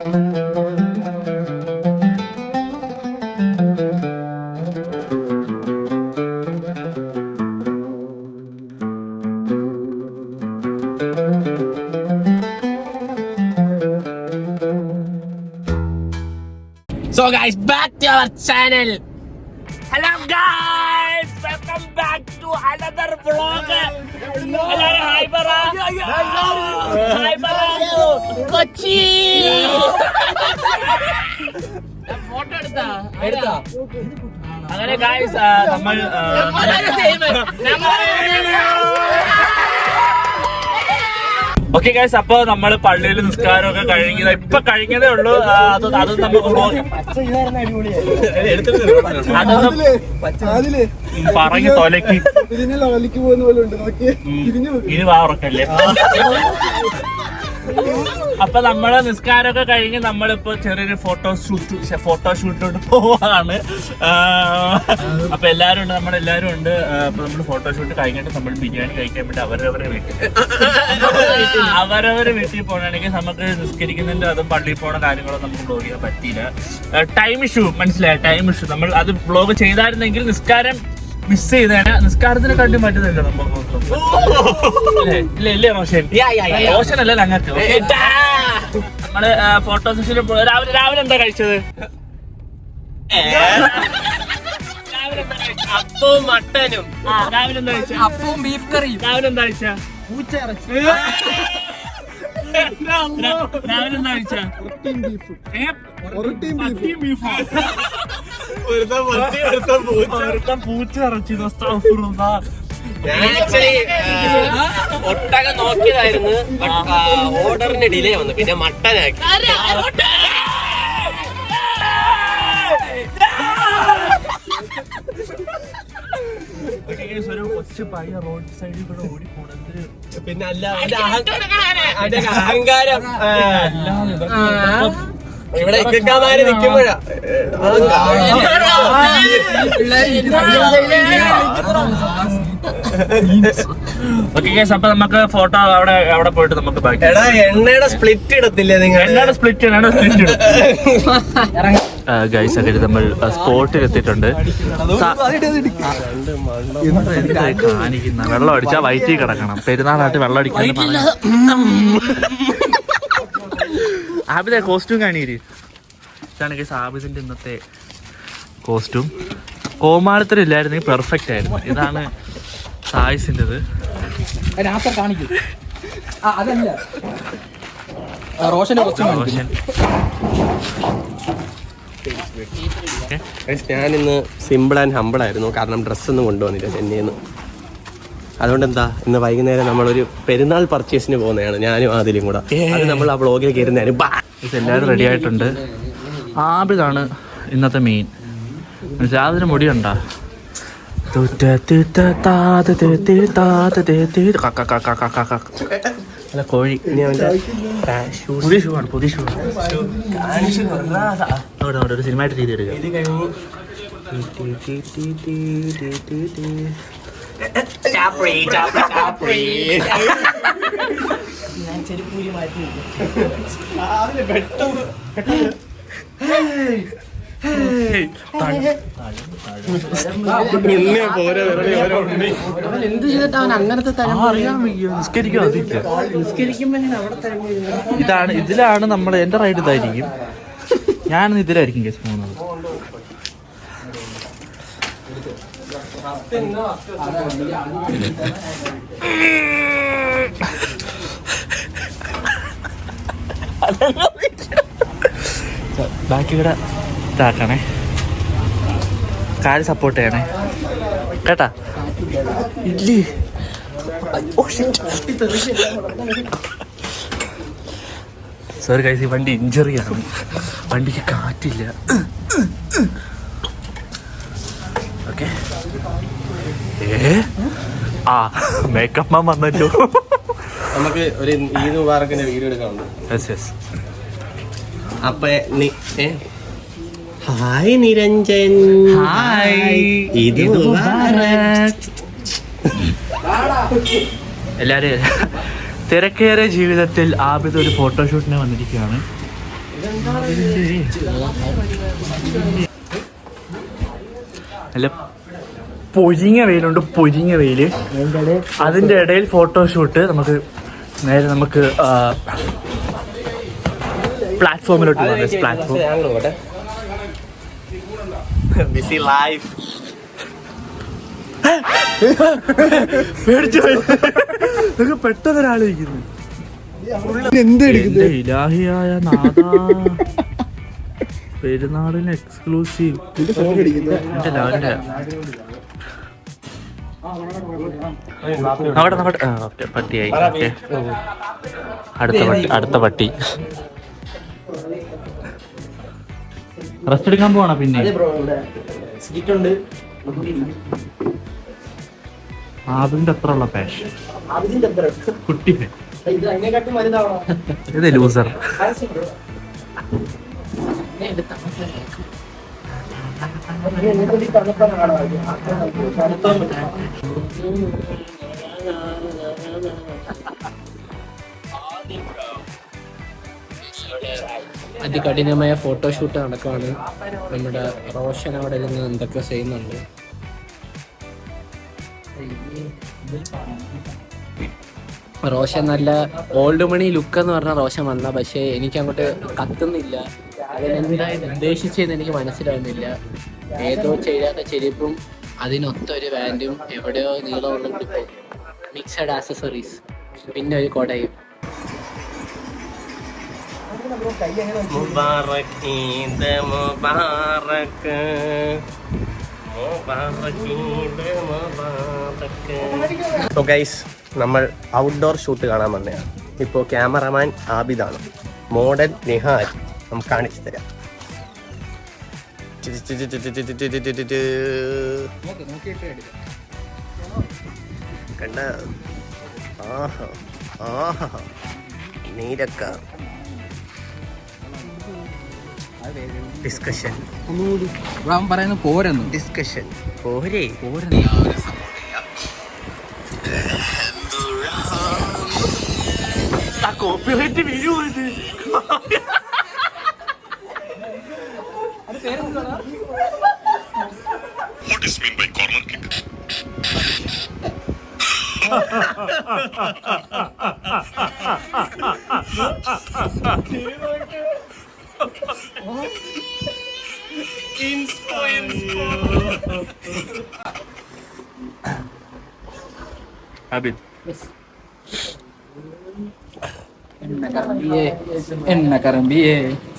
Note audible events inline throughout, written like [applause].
So guys, back to our channel. Hello guys, welcome back to another vlog. Hello, hi Bara. Hi Bara. Photo എടുത്താ. എടുത്താ? അങ്ങനെ guys നമ്മൾ okay guys അപ്പൊ നമ്മൾ പള്ളിയിൽ നിസ്കാരമൊക്കെ കഴിഞ്ഞത് ഇപ്പൊ കഴിഞ്ഞതേ ഉള്ളൂ. അത് അത് നമുക്ക് vlog- അതൊന്നും അതിൽ പറഞ്ഞു തൊലക്ക് ഇനി വാറൊക്കെ പോകുന്ന പോലെ ഉണ്ട്. നോക്കിയേ. തിരിഞ്ഞു നോക്ക്. ഇനി വാറക്കല്ലേ അപ്പൊ നമ്മൾ നിസ്കാരമൊക്കെ കഴിഞ്ഞ് നമ്മളിപ്പോ ചെറിയൊരു ഫോട്ടോ ഷൂട്ട് ഫോട്ടോ ഷൂട്ടിലോട്ട് പോവാണ്. അപ്പൊ എല്ലാരും ഉണ്ട് നമ്മളെല്ലാരും ഉണ്ട്. അപ്പൊ നമ്മൾ ഫോട്ടോ ഷൂട്ട് കഴിഞ്ഞിട്ട് നമ്മൾ ബിരിയാണി കഴിക്കാൻ വേണ്ടി അവരവരെ വീട്ടിൽ അവരവരെ വീട്ടിൽ പോകണമെങ്കിൽ നമുക്ക് നിസ്കരിക്കുന്നതിന്റെ അതും പള്ളിയിൽ പോണ കാര്യങ്ങളൊന്നും നമുക്ക് ബ്ലോഗ് ചെയ്യാൻ പറ്റിയില്ല. ടൈം ഇഷ്യൂ മനസ്സിലായ? ടൈം ഇഷ്യൂ നമ്മൾ അത് ബ്ലോഗ് ചെയ്തായിരുന്നെങ്കിൽ നിസ്കാരം മിസ് ചെയ്തേനെ. നിസ്കാരത്തിനെ കണ്ടി പറ്റുന്നില്ല നമ്മൾ ഇല്ലേ? ഇല്ല ഇല്ലേ റോഷൻ? റോഷൻ അല്ല ഞങ്ങൾക്ക്. നമ്മൾ ഫോട്ടോ സെഷനിൽ രാവിലെ രാവിലെ എന്താ കഴിച്ചത്? അപ്പവും മട്ടനും. ആ, രാവിലെ എന്താ കഴിച്ച അപ്പവും ബീഫ് കറിയും രാവിലെ എന്താ കഴിച്ച രാവിലെ എന്താ കഴിച്ച ബീഫും ബീഫോ ഒരുത്തൻ പൂച്ച. ഇറച്ചി ആക്ച്വലി ഒട്ടകം നോക്കിയതായിരുന്നു ഓർഡറിന് ഡിലേ വന്നു. പിന്നെ മട്ടനാക്കി. ഒരു കൊച്ചു പയ്യ റോഡ് സൈഡിൽ കൂടെ ഓടിപ്പോണെന്തൊരു പിന്നെ അല്ല അഹങ്കാരം. ഇവിടെ ഇക്കക്കാമാര് നിൽക്കുമ്പോഴാ ഓക്കെ അപ്പൊ നമുക്ക് ഫോട്ടോ അവിടെ അവിടെ പോയിട്ട് നമുക്ക് ബാക്കി എടാ എണ്ണയുടെ സ്പ്ലിറ്റ് ഇടത്തില്ലേ നിങ്ങൾ എണ്ണയുടെ സ്പ്ലിറ്റ് എന്താണ് സ്പ്ലിറ്റ് ഗൈസ് അങ്ങനെ നമ്മൾ സ്പോട്ടിൽ എത്തിയിട്ടുണ്ട് കാണിക്കുന്ന വെള്ളം അടിച്ചാൽ വയറ്റിൽ കിടക്കണം പെരുന്നാളായിട്ട് വെള്ളം അടിക്കാൻ ആബിദെ കോസ്റ്റ്യൂം കാണിയിര് ഇതാണ് ഗൈസ് ആബിദിന്റെ ഇന്നത്തെ കോസ്റ്റ്യൂം കോമാളിത്തരം ഇല്ലായിരുന്നെങ്കിൽ പെർഫെക്റ്റ് ആയിരുന്നു. ഇതാണ് സായിസിന്റെത്. രാത്രി കാണിക്കും. ആ അതല്ല. റോഷന്റെ റോഷൻ. ഞാൻ ഇന്ന് സിമ്പിൾ ആൻഡ് ഹമ്പിൾ ആയിരുന്നു. കാരണം ഡ്രസ്സൊന്നും കൊണ്ടുവന്നില്ല ചെന്നൈന്ന് അതുകൊണ്ട് എന്താ ഇന്ന് വൈകുന്നേരം നമ്മളൊരു പെരുന്നാൾ പർച്ചേസിന് പോകുന്നതാണ്. ഞാനും ആദിലും കൂടെ. അത് നമ്മൾ ആ ബ്ലോഗിൽ കയറുന്നതിന് എല്ലാവരും റെഡി ആയിട്ടുണ്ട്. ആപിതാണ് ഇന്നത്തെ മെയിൻ അതിന് മുടിയുണ്ടാ അല്ല കോഴി. പുതിയ ഷൂ ആണ് പുതിയ ഷൂ അവിടെ അവിടെ ഒരു സിനിമയായിട്ട് രീതി എടുക്കുക ഇത് കഴിഞ്ഞ് ഉണ്ണിയെ പോരെ വിരളി ഓരോ ഉണ്ണി അവൻ എന്ത് ചെയ്തിട്ട് അവൻ അങ്ങനത്തെ ഇതാണ് ഇതിലാണ് നമ്മൾ എന്റെ റൈഡ് ഇതായിരിക്കും. ഞാൻ ഇതിലായിരിക്കും കേസ് പോകുന്നത്. ബാക്കി കൂടെ ഇതാക്കണേ. കാൽ സപ്പോർട്ട് ചെയ്യണേ. കേട്ടാ? ഇല്ലേ. സോറി കഴിച്ച് വണ്ടി ഇഞ്ചറിയാണ് വണ്ടിക്ക് കാറ്റില്ല ഓക്കെ ഏ ആ മേക്കപ്പ് മാൻ വന്നല്ലോ. നമുക്ക് ഒരു ഈദ് മുബാറക്കിന്റെ വീഡിയോ എടുക്കാനുണ്ട്. യെസ് യെസ് അപ്പൊ? ഹായ് നിരഞ്ജൻ. ഈദ് മുബാറക്. എല്ലാരും തിരക്കേറിയ ജീവിതത്തിൽ ആബിദ് ഒരു ഫോട്ടോഷൂട്ടിന് വന്നിരിക്കുകയാണ്. അല്ല പൊരിങ്ങ വെയിലുണ്ട് പൊരിങ്ങ വെയിൽ. അതിന്റെ ഇടയിൽ ഫോട്ടോഷൂട്ട് നമുക്ക് നേരെ നമുക്ക് പ്ലാറ്റ്ഫോമിലോട്ട് പോകാം പ്ലാറ്റ്ഫോം ബിസി ലൈഫ് പേടിച്ചു പോയി. ഇതൊക്കെ പെട്ടെന്ന് ഒരാളിരിക്കുന്നു എന്ത് എടുക്കുന്നത്? എന്റെ ഇലാഹിയായ നാദാ പെരുന്നാളിന് എക്സ്ക്ലൂസീവ് എന്റെ ലാലിന്റെ ഓക്കെ പട്ടിയായി. ഓക്കെ. അടുത്ത പട്ടി അടുത്ത പട്ടി. റെസ്റ്റ് എടുക്കാൻ പോണ പിന്നെ? ആദിന്റെ അതിന്റെ അത്ര ഉള്ള പാഷൻ കുട്ടി. ഇത് ലൂസർ [laughs] അതികഠിനമായ ഫോട്ടോഷൂട്ട് നടക്കുകയാണ് നമ്മുടെ റോഷൻ അവിടെ ഇരുന്ന് എന്തൊക്കെ ചെയ്യുന്നുണ്ട്. റോഷൻ നല്ല ഓൾഡ് മണി ലുക്ക് എന്ന് പറഞ്ഞ റോഷൻ വന്ന പക്ഷേ എനിക്ക് അങ്ങോട്ട് കത്തുന്നില്ല. അതിനെന്തായാലും ഉദ്ദേശിച്ചതെന്ന് എനിക്ക് മനസ്സിലാവുന്നില്ല. ഏതോ ചെയ്യാത്ത ചെരുപ്പും അതിനൊത്ത ഒരു പാന്റും എവിടെയോ നീളമുള്ള ഉടുപ്പും മിക്സഡ് ആക്സസറീസ് പിന്നെ ഒരു കൊടയും. മുബാറക് ഈദ് മുബാറക്. മുബാറക് ഈദ് മുബാറക്. സോ ഗൈസ് നമ്മൾ ഔട്ട്ഡോർ ഷൂട്ട് കാണാൻ വന്നതാണ് ഇപ്പോൾ ക്യാമറമാൻ ആബിദാണ് മോഡൽ നിഹാൽ നമുക്ക് കാണിച്ചു തരാം കണ്ട ആഹാ ആഹാ നീരക്ക ഡിസ്കഷൻ പോരേ പോരെന്നു ഡിസ്കഷൻ പോരെ കോപ്പിറൈറ്റ് ഇത് What is mean by corner kick? എണ്ണ കറമ്പിയേ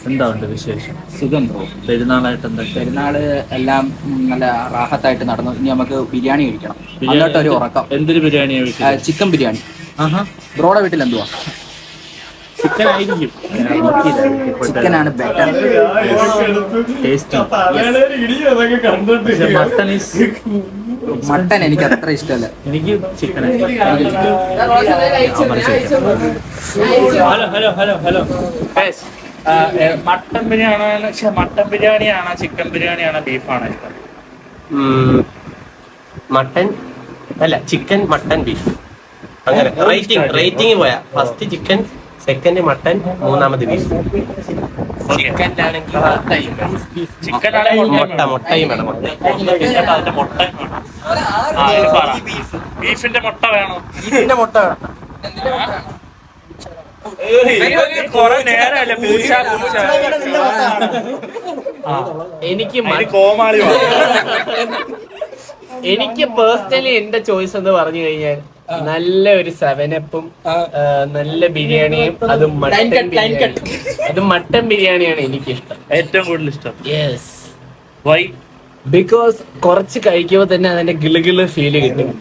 എന്താ ഉണ്ട് വിശേഷം? സുഖം ബ്രോ പെരുന്നാളായിട്ട് എന്താ പെരുന്നാൾ എല്ലാം നല്ല റാഹത്തായിട്ട് നടന്നു. ഇനി നമുക്ക് ബിരിയാണി കഴിക്കണം. എന്നിട്ട് ഒരു ഉറക്കം. എന്തൊരു ബിരിയാണി ചിക്കൻ ബിരിയാണി. ആഹാ. ബ്രോയുടെ വീട്ടിൽ എന്തുവാ? ചിക്കൻ ആയിരിക്കും ചിക്കൻ ആണ് better taste mutton is mutton എനിക്ക് അത്ര ഇഷ്ടമല്ല. എനിക്ക് chicken hello hello hello hello. Mutton biryani mutton ബിരിയാണിയാണോ chicken ബിരിയാണിയാണോ ബീഫ് ഇഷ്ടം. മട്ടൻ അല്ല ചിക്കൻ മട്ടൻ ബീഫ് അങ്ങനെ റേറ്റിംഗ് റേറ്റിംഗ് പോയാ. ഫസ്റ്റ് ചിക്കൻ സെക്കൻഡ് മട്ടൻ മൂന്നാമത് ബീഫ് ചിക്കനിലാണെങ്കിൽ ചിക്കൻ മുട്ട മുട്ടയും വേണം. മുട്ട അതിന്റെ മുട്ട ആ, ഇത് പറ. ബീഫിന്റെ മുട്ട വേണോ? ബീഫിന്റെ മുട്ട എനിക്ക് കോമാളി. എനിക്ക് പേഴ്സണലി എന്റെ ചോയ്സ് എന്ന് പറഞ്ഞു കഴിഞ്ഞാൽ നല്ല ഒരു സെവനപ്പും നല്ല ബിരിയാണിയും അത് മട്ടൻ ബിരിയാണി. അത് മട്ടൻ ബിരിയാണിയാണ് എനിക്ക് ഇഷ്ടം ഏറ്റവും കൂടുതൽ ഇഷ്ടം. യെസ് വൈ ബിക്കോസ് കുറച്ച് കഴിക്കുമ്പോൾ തന്നെ അതിന്റെ ഗിളുകിൾ ഫീൽ കിട്ടും.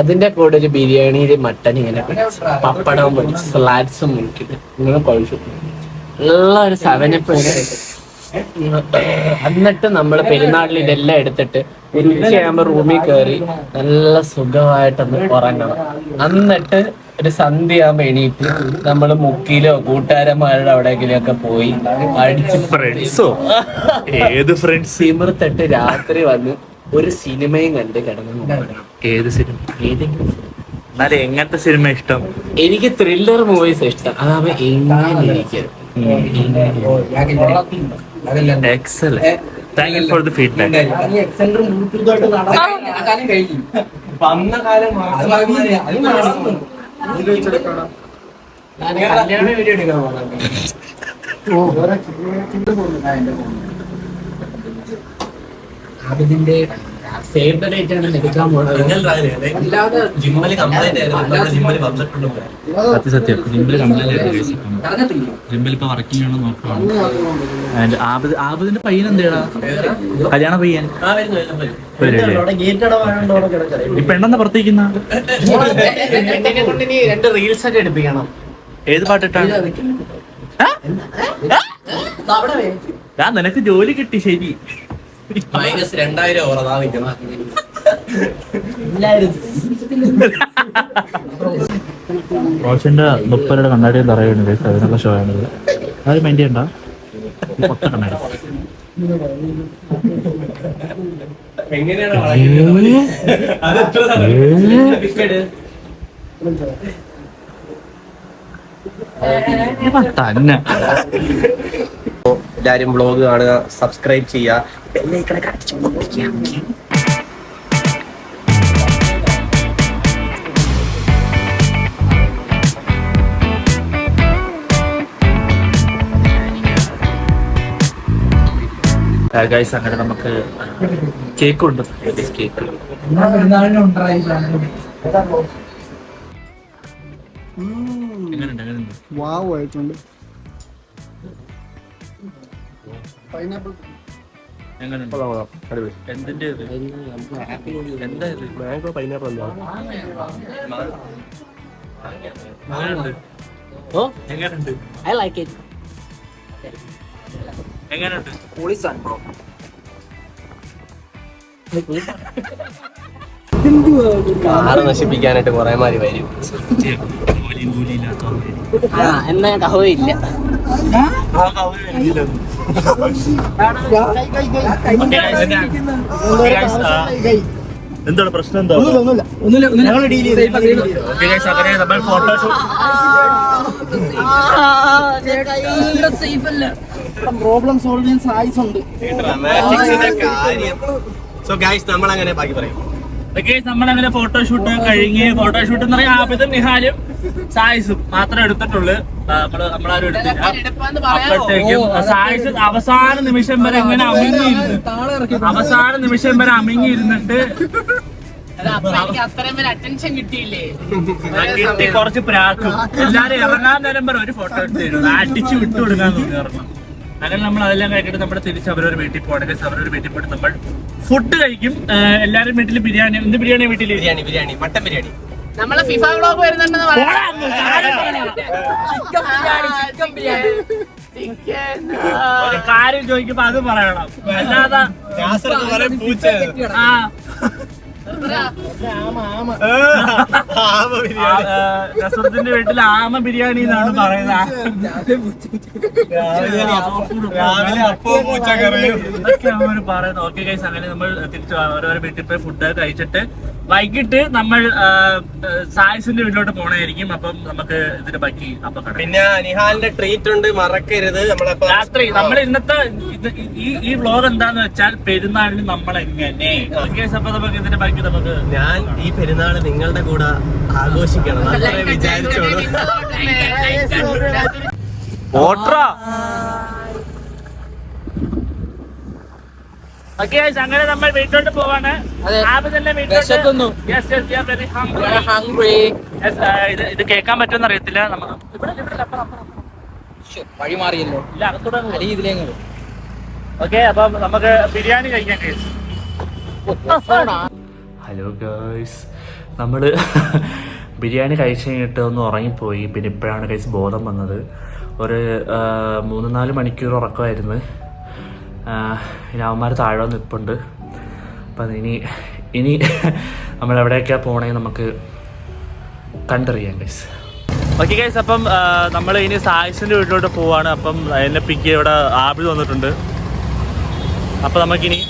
അതിന്റെ കൂടെ ഒരു ബിരിയാണി മട്ടൻ ഇങ്ങനെ പിടിച്ച് പപ്പടവും സ്ലാറ്റ്സും സ്ലാഡ്സും മുക്കിട്ട് ഇങ്ങനെ കഴിച്ചു നല്ല ഒരു സെവനപ്പ് എന്നിട്ട് നമ്മൾ പെരുന്നാളിൽ ഇതെല്ലാം എടുത്തിട്ട് ഒരു ഉച്ചയാകുമ്പോ റൂമിൽ കയറി നല്ല സുഖമായിട്ടൊന്ന് ഉറങ്ങണം. എന്നിട്ട് ഒരു സന്ധ്യയാകുമ്പോ എണീറ്റ് നമ്മൾ മുക്കിലോ കൂട്ടുകാരന്മാരുടെ അവിടെയെങ്കിലും ഒക്കെ പോയി അടിച്ച് ഫ്രണ്ട്സോ ഏത് ഫ്രണ്ട്സ് സിമിർത്തിട്ട് രാത്രി വന്ന് ഒരു സിനിമയും കണ്ട് കിടന്നു ഏത് സിനിമ? ഏതെങ്കിലും എന്നാലും എങ്ങനത്തെ സിനിമ ഇഷ്ടം? എനിക്ക് ത്രില്ലർ മൂവീസ് ഇഷ്ടം. അതാവുമ്പോ എങ്ങനെ ഇരിക്കും? Excellent thank you for the feedback വന്ന കാലം അതിന്റെ സേവ് ദ ഡേറ്റ് ആണ് എടുക്കാൻ പോണത് അല്ലാതെ ജിമ്മൽ കംപ്ലൈന്റ് ആയിരുന്നു. നമ്മുടെ ജിമ്മൽ വന്നിട്ടുണ്ടോ സത്യം സത്യം ജിമ്മിൽ കംപ്ലൈന്റ് ജിമ്മിൽ ഇപ്പൊ വർക്കിംഗ് ആണോ നോക്കുകയാണ് ആബിദ് ആബിദിന്റെ പയ്യൻ എന്തേടാ? കല്യാണ പയ്യൻ. ഈ പെണ്ണെന്ന പുറത്തേക്കുന്ന രണ്ട് റീൽസ് ഒക്കെ എടുപ്പിക്കണം. ഏത് പാട്ടിട്ടാണ്? ഞാൻ നിനക്ക് ജോലി കിട്ടി ശരി. മൈനസ് രണ്ടായിരം ഓവർ അതാ നിൽക്കണം റോഷന്റെ മുപ്പരുടെ കണ്ണാടി തറയുണ്ട് അതിനുള്ള ഷോ ആണ് ആരും മൈൻഡ് ചെയ്യണ്ട. കണ്ണാടി. തന്നെ. എല്ലാരും ബ്ലോഗ് കാണുക സബ്സ്ക്രൈബ് ചെയ്യുക ഗൈസ് അങ്ങനെ നമുക്ക് കേക്ക് ഉണ്ട്. കേക്ക് എങ്ങനെയുണ്ട് എങ്ങനെയുണ്ട് വാവ് ആയിട്ടുണ്ട്. പൈനാപ്പിൾ എങ്ങനെയുണ്ട് എന്തിന്റെ ഇത്? എന്താ ഇത്? മാംഗോ പൈനാപ്പിൾ എങ്ങനെയുണ്ട് ഓ? എങ്ങനെയുണ്ട് ഐ ലൈക്ക് ഇറ്റ് എങ്ങനെയുണ്ട് [laughs] കാറ് നശിപ്പിക്കാനായിട്ട് കുറെ മാതിരി വരും. എന്നാ കഹയില്ല എന്താണ് പ്രശ്നം എന്താ? നമ്മൾ ഫോട്ടോഷൂട്ട് പ്രോബ്ലം സോൾവ് ചെയ്യാൻ സാധിച്ചുണ്ട് സോ ഗൈസ് നമ്മൾ അങ്ങനെ ബാക്കി പറയും. നമ്മളങ്ങനെ ഫോട്ടോഷൂട്ട് കഴിഞ്ഞ് ഫോട്ടോഷൂട്ട് എന്ന് പറയാൻ ആബിദും നിഹാലും സായിസും മാത്രം എടുത്തിട്ടുള്ളൂ. നമ്മൾ നമ്മളാരും എടുത്തില്ല. അപ്പോഴത്തേക്കും സായിസ് അവസാന നിമിഷം വരെ ഇങ്ങനെ അമിങ്ങിയിരുന്നു അവസാന നിമിഷം വരെ അമിങ്ങിയിരുന്നിട്ട് അറ്റൻഷൻ കിട്ടിയില്ലേ? കിട്ടി കുറച്ച് പ്രാക്കും. എല്ലാരും ഇറങ്ങാൻ നേരം വരെ ഒരു ഫോട്ടോ എടുത്തു അടിച്ചു വിട്ടു കൊടുക്കാൻ തോന്നി ഇറങ്ങണം അങ്ങനെ നമ്മൾ അതെല്ലാം കഴിഞ്ഞിട്ട് നമ്മുടെ തിരിച്ച് അവരൊരു വീട്ടിൽ പോകണമെങ്കിൽ അവരൊരു വീട്ടിൽ പോയിട്ട് നമ്മൾ ഫുഡ് കഴിക്കും. എല്ലാവരും എല്ലാരും വീട്ടിൽ ബിരിയാണി എന്ത് ബിരിയാണി വീട്ടിൽ ബിരിയാണി ബിരിയാണി മട്ടൻ ബിരിയാണി. നമ്മളെ ഫിഫ വ്ളോഗ് വരുന്നുണ്ടെന്ന് ചിക്കൻ ബിരിയാണി ചിക്കൻ ഒരു കാര്യം ചോദിക്കുമ്പോ അത് പറയണം. അല്ലാതെ ആ. നസറുദ്ദീന്റെ വീട്ടിൽ ആമ ബിരിയാണി എന്നാണ് പറയുന്നത്. ഇതൊക്കെ അവർ പറയുന്നത്. ഓക്കെ കൈസ് അങ്ങനെ നമ്മൾ തിരിച്ചു ഓരോരോ വീട്ടിൽ പോയി ഫുഡ് കഴിച്ചിട്ട് വൈകിട്ട് നമ്മൾ സായസിന്റെ വീട്ടിലോട്ട് പോണായിരിക്കും. അപ്പം നമുക്ക് ഇതിന്റെ ബാക്കി അപ്പൊ പിന്നെ അനിഹാലിന്റെ ട്രീറ്റ് ഉണ്ട്. മറക്കരുത്. നമ്മളപ്പോ രാത്രി നമ്മൾ ഇന്നത്തെ ഈ ഈ വ്ലോഗ് എന്താന്ന് വെച്ചാൽ പെരുന്നാളിന് നമ്മൾ എങ്ങനെ ഓക്കെ അപ്പൊ നമുക്ക് ഇതിന്റെ ബാക്കി നമുക്ക് ഞാൻ ഈ പെരുന്നാൾ നിങ്ങളുടെ കൂടെ ആഘോഷിക്കണം. വിചാരിച്ചോളൂ ഓക്കെ അങ്ങനെ നമ്മൾ വീട്ടിലോട്ട് പോവാണ്. ആ, ഇത് കേക്കാൻ കേൾക്കാൻ പറ്റുമെന്ന് അറിയത്തില്ല. വഴി മാറിയല്ലോ. ഇല്ല അകത്തൂടെ ഇതിലേക്ക് ഓക്കെ അപ്പം നമുക്ക് ബിരിയാണി കഴിക്കാൻ കേസ് ഹലോ ഗേൾസ് നമ്മൾ ബിരിയാണി കഴിച്ച് കഴിഞ്ഞിട്ട് ഒന്ന് ഉറങ്ങിപ്പോയി. പിന്നെ ഇപ്പോഴാണ് കഴിച്ച് ബോധം വന്നത്. ഒരു മൂന്ന് നാല് മണിക്കൂർ ഉറക്കമായിരുന്നു. ഇനി അവന്മാർ താഴെ നിൽപ്പുണ്ട് അപ്പം ഇനി ഇനി [laughs] നമ്മൾ എവിടെയൊക്കെയാണ് പോണേ നമുക്ക് കണ്ടറിയാം ഗൈസ് ഓക്കെ ഗൈസ് അപ്പം നമ്മൾ ഇനി സായിസിന്റെ വീട്ടിലോട്ട് പോവാണ്. അപ്പം എന്നെ പിക്ക് ഇവിടെ ആബിൾ വന്നിട്ടുണ്ട്. അപ്പം നമുക്കിനി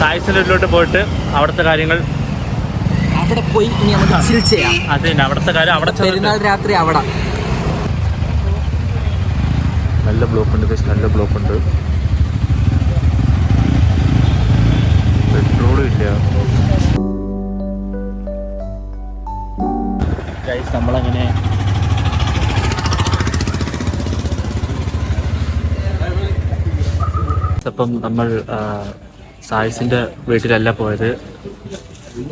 സായിസിന്റെ വീട്ടിലോട്ട് പോയിട്ട് അവിടുത്തെ കാര്യങ്ങൾ അവിടെ പോയി ഇനി നമുക്ക് ചിൽ ചെയ്യാം. അത് തന്നെ അവിടുത്തെ കാര്യം അവിടെ പെരുന്നാൾ രാത്രി അവിടെ. നല്ല ബ്ലോക്ക് ഉണ്ട് നല്ല ബ്ലോക്ക് ഉണ്ട്. പെട്രോളും ഇല്ല. നമ്മളങ്ങനെ അപ്പം നമ്മൾ സായിസിന്റെ വീട്ടിലല്ല പോയത്.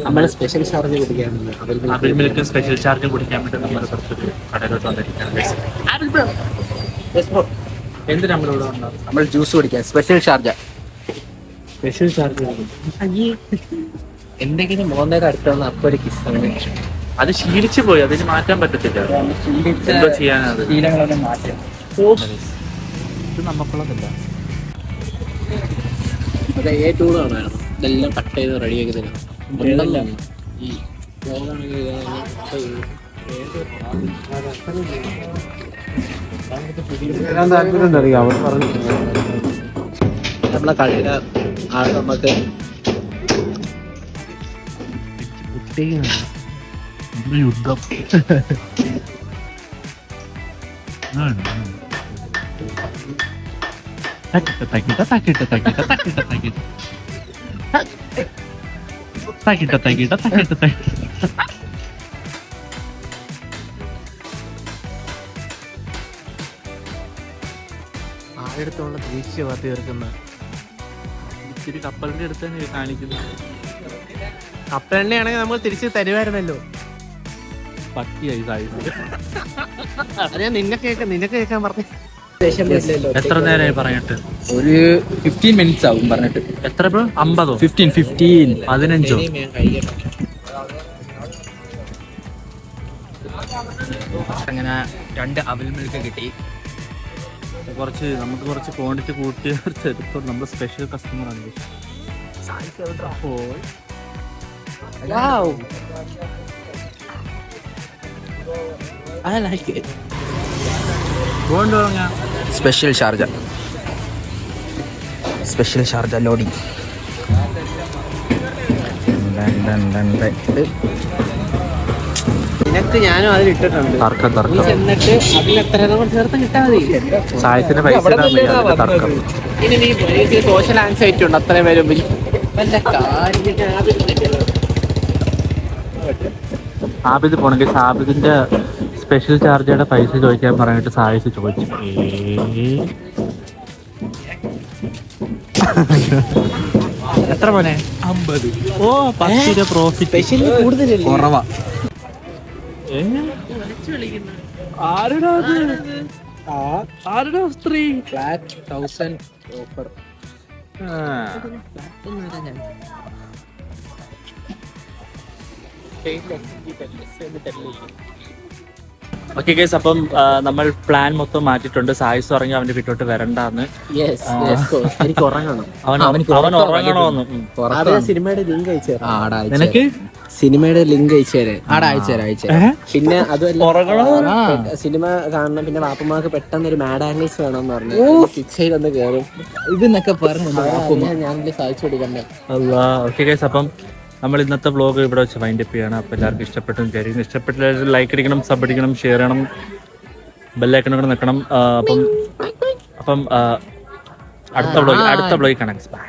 നമ്മൾ സ്പെഷ്യൽ ചാർജ് കൊടുക്കുകയാണല്ലോ ആപ്പിൾ മിൽക്ക് സ്പെഷ്യൽ ചാർജ് കുടിക്കാൻ വേണ്ടി നമ്മൾ പുറത്തൊരു കടയിലോട്ട് വന്നിരിക്കുകയാണ്. എന്ത് നമ്മളിവിടെ വന്നത്? നമ്മൾ ജ്യൂസ് കുടിക്കാൻ. സ്പെഷ്യൽ ചാർജ് സ്പെഷ്യൽ ചാർജ് എന്തെങ്കിലും മോന്തയുടെ അടുത്ത് വന്ന അപ്പൊ ഒരു കിസ് അത് ശീലിച്ചു പോയി. അതിന് മാറ്റാൻ പറ്റത്തില്ല. എന്തോ ചെയ്യാനാണ് ശീലങ്ങളൊന്നും മാറ്റാം ഇത് നമുക്കുള്ളതല്ല. അത് എ ടൂൾ കാണുമായിരുന്നു ഇതെല്ലാം കട്ട് ചെയ്ത് റെഡി ആക്കി തരാം ഈ ലോകാണെങ്കിൽ നമ്മളെ കളിയുടെ ആൾ നമുക്ക് യുദ്ധം. [laughs] തക്കിട്ട തക്കിട്ട തക്കിട്ട തക്കിട്ട തക്കിട്ട തക്കിട്ട തക്കിട്ട തക്കിട്ട തക്കിട്ട തക്കിട്ട ആയിരത്തോളം ദൃശ്യമാ തീർക്കുന്ന ഇച്ചിരി കപ്പലിന്റെ അടുത്ത് തന്നെ കാണിക്കുന്നു കപ്പലെണ്ണയാണെങ്കിൽ നമ്മൾ തിരിച്ച് തരുമായിരുന്നല്ലോ. പട്ടിയായി സായിസ് അതെ ഞാൻ നിന്നെ കേൾക്കാൻ നിന്നെ കേൾക്കാൻ പറഞ്ഞു. എത്ര നേരമായി പറഞ്ഞിട്ട്? ഒരു ഫിഫ്റ്റീൻ മിനിറ്റ്സ് ആവും പറഞ്ഞിട്ട്. എത്ര ബ്രോ? അമ്പതോ? ഫിഫ്റ്റീൻ ഫിഫ്റ്റീൻ പതിനഞ്ചോ? അങ്ങനെ രണ്ട് അവൽ മിൽക്ക് കിട്ടി. കുറച്ച് നമുക്ക് കുറച്ച് ക്വാണ്ടിറ്റി കൂട്ടി എടുത്തോ. നമ്മുടെ സ്പെഷ്യൽ കസ്റ്റമർ ആണ്. I like it. Special Sharjah special Sharjah loading നിനക്ക് ഞാനും അതിൽ ഇട്ടിട്ടുണ്ട്. തർക്കം നീ തർക്കം ചെന്നിട്ട് അതിൽ എത്ര നമ്മൾ ചേർത്ത് കിട്ടാ മതി. സായത്തിന് പൈസ തർക്കം. ഇനി നീ സോഷ്യൽ ആൻസൈറ്റി ഉണ്ട് അത്രയും പേരും ആബിദ് പോണെങ്കിൽ സാബിദിന്റെ സ്പെഷ്യൽ ചാർജയുടെ പൈസ ചോദിക്കാൻ പറഞ്ഞിട്ട് സായിസ് ചോദിച്ചു. എത്ര പോലെ അമ്പത്. ഓ പത്ത് പ്രോഫിറ്റ് സ്പെഷ്യൽ കൂടുതലല്ലേ? കുറവാ. ആരുടെ ആരുടെ സ്ത്രീ? Flat thousand offer okay guys അപ്പം നമ്മൾ പ്ലാൻ മൊത്തം മാറ്റിയിട്ടുണ്ട്. സായിസ് ഉറങ്ങി അവന്റെ വീട്ടോട്ട് വരണ്ടാന്ന്. യെസ് എനിക്ക് ഉറങ്ങണം. അവൻ ഉറങ്ങണമെന്ന്. സിനിമയുടെ ലിങ്ക് അയച്ചു ആടാ നിനക്ക്? സിനിമയുടെ ലിങ്ക് അയച്ചു തരാം. ആടെ അയച്ചു തരാം അയച്ചു പിന്നെ അതുമല്ല സിനിമ കാണണം. പിന്നെ വാപ്പമാർക്ക് പെട്ടെന്ന് ഒരു മാഡ് ആംഗിൾസ് വേണമെന്ന് പറഞ്ഞു. പിക്ചയിൽ ഒന്ന് കയറും ഇതെന്നൊക്കെ പറഞ്ഞു ഞാൻ സാധിച്ചു കൊടുക്കണ്ടേ? ഓക്കെ ഗൈസ് അപ്പം നമ്മൾ ഇന്നത്തെ വ്ലോഗ് ഇവിടെ വെച്ച് വൈൻഡ് അപ്പ് ചെയ്യണം. അപ്പോൾ എല്ലാവർക്കും ഇഷ്ടപ്പെട്ടു വിചാരിക്കുന്നു. ഇഷ്ടപ്പെട്ടില്ല ലൈക്ക് അടിക്കണം സബ് അടിക്കണം ഷെയർ ചെയ്യണം. ബെല്ലൈക്കണം കൂടെ നിൽക്കണം. അപ്പം അപ്പം അടുത്ത വ്ലോഗ് അടുത്ത വ്ലോഗ് കാണാം. ബൈ